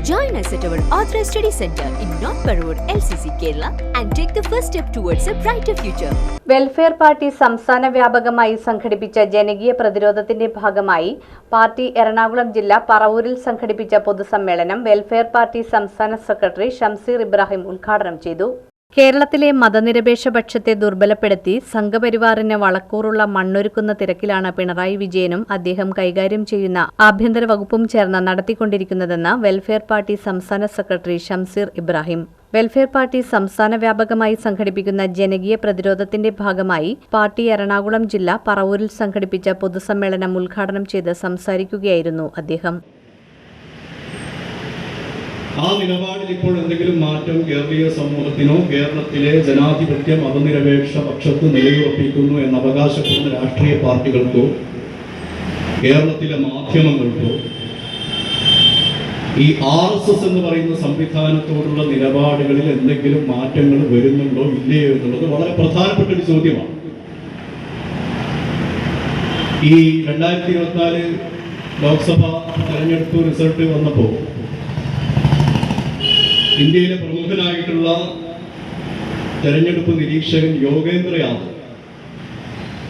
Join us at our Authorized Study Center in North Parur, LCC, Kerala, and take the first step towards a brighter future. Welfare party സംസ്ഥാന വ്യാപകമായി സംഘടിപ്പിച്ച ജനകീയ പ്രതിരോധത്തിന്റെ ഭാഗമായി party Ernakulam ജില്ല പറവൂരിൽ സംഘടിപ്പിച്ച പൊതുസമ്മേളനം വെൽഫെയർ പാർട്ടി സംസ്ഥാന സെക്രട്ടറി ഷംസീർ ഇബ്രാഹിം ഉദ്ഘാടനം ചെയ്തു കേരളത്തിലെ മതനിരപേക്ഷ പക്ഷത്തെ ദുർബലപ്പെടുത്തി സംഘപരിവാറിന് വളക്കൂറുള്ള മണ്ണൊരുക്കുന്ന തിരക്കിലാണ് പിണറായി വിജയനും അദ്ദേഹം കൈകാര്യം ചെയ്യുന്ന ആഭ്യന്തര വകുപ്പും ചേർന്ന് നടത്തിക്കൊണ്ടിരിക്കുന്നതെന്ന് വെൽഫെയർ പാർട്ടി സംസ്ഥാന secretary Shamseer Ibrahim. Welfare party സംസ്ഥാന വ്യാപകമായി സംഘടിപ്പിക്കുന്ന ജനകീയ പ്രതിരോധത്തിന്റെ ഭാഗമായി പാർട്ടി എറണാകുളം ജില്ല പറവൂരിൽ സംഘടിപ്പിച്ച പൊതുസമ്മേളനം ഉദ്ഘാടനം ചെയ്ത് സംസാരിക്കുകയായിരുന്നു അദ്ദേഹം. ആ നിലപാടിൽ ഇപ്പോൾ എന്തെങ്കിലും മാറ്റം കേരളീയ സമൂഹത്തിനോ കേരളത്തിലെ ജനാധിപത്യ മതനിരപേക്ഷ പക്ഷത്ത് നിലയുറപ്പിക്കുന്നു എന്ന് അവകാശപ്പെടുന്ന രാഷ്ട്രീയ പാർട്ടികൾക്കോ കേരളത്തിലെ മാധ്യമങ്ങൾക്കോ ഈ ആർ എസ് എസ് എന്ന് പറയുന്ന സംവിധാനത്തോടുള്ള നിലപാടുകളിൽ എന്തെങ്കിലും മാറ്റങ്ങൾ വരുന്നുണ്ടോ ഇല്ലയോ എന്നുള്ളത് വളരെ പ്രധാനപ്പെട്ട ഒരു ചോദ്യമാണ്. ഈ രണ്ടായിരത്തി ഇരുപത്തിനാല് ലോക്സഭ തെരഞ്ഞെടുപ്പ് റിസൾട്ട് വന്നപ്പോൾ ഇന്ത്യയിലെ പ്രമുഖനായിട്ടുള്ള തെരഞ്ഞെടുപ്പ് നിരീക്ഷകൻ യോഗേന്ദ്ര യാദവ്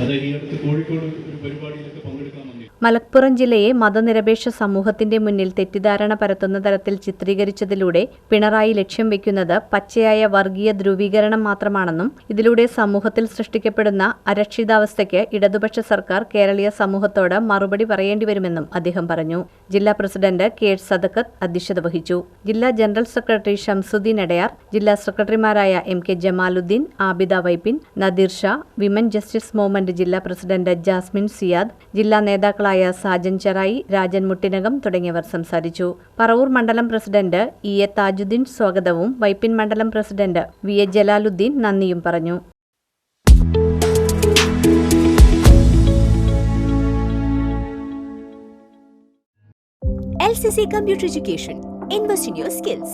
അത് ഈ അടുത്ത് കോഴിക്കോട് ഒരു പരിപാടിയിലൊക്കെ പങ്കെടുക്കാൻ വന്നിരുന്നു. മലപ്പുറം ജില്ലയെ മതനിരപേക്ഷ സമൂഹത്തിന്റെ മുന്നിൽ തെറ്റിദ്ധാരണ പരത്തുന്ന തരത്തിൽ ചിത്രീകരിച്ചതിലൂടെ പിണറായി ലക്ഷ്യം വെക്കുന്നത് പച്ചയായ വർഗീയ ധ്രുവീകരണം മാത്രമാണെന്നും ഇതിലൂടെ സമൂഹത്തിൽ സൃഷ്ടിക്കപ്പെടുന്ന അരക്ഷിതാവസ്ഥയ്ക്ക് ഇടതുപക്ഷ സർക്കാർ കേരളീയ സമൂഹത്തോട് മറുപടി പറയേണ്ടി വരുമെന്നും അദ്ദേഹം പറഞ്ഞു. ജില്ലാ പ്രസിഡന്റ് കെ സദക്കത്ത് അധ്യക്ഷത വഹിച്ചു. ജില്ലാ ജനറൽ സെക്രട്ടറി ഷംസുദ്ദീൻ എടയാർ ജില്ലാ സെക്രട്ടറിമാരായ M K Jamaluddin Abida Vypin Nadeer Shah women justice movement ജില്ലാ പ്രസിഡന്റ് ജാസ്മിൻ സിയാദ് ജില്ലാ നേതാക്കളായ സാജൻ ചെറായി രാജൻ മുട്ടിനകം തുടങ്ങിയവർ സംസാരിച്ചു പറവൂർ മണ്ഡലം പ്രസിഡന്റ് ഇ എ താജുദ്ദീൻ സ്വാഗതവും വൈപ്പിൻ മണ്ഡലം പ്രസിഡന്റ് വി എ ജലാലുദ്ദീൻ നന്ദിയും പറഞ്ഞു LCC. Invest in your skills.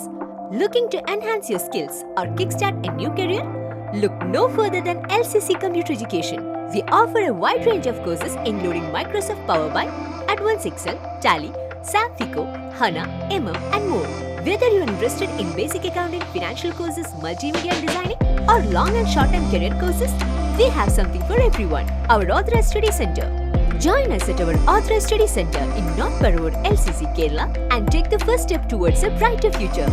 Looking to enhance your skills or kickstart a new career? Look no further than LCC Computer Education. We offer a wide range of courses including Microsoft Power BI, Advanced Excel, Tally, SAP FICO, HANA, MM, and more. Whether you're interested in basic accounting, financial courses, multimedia and designing, or long and short-term career courses, we have something for everyone. Our Authorized Study Center. Join us at our Authorized Study Center in North Parur, LCC, Kerala, and take the first step towards a brighter future.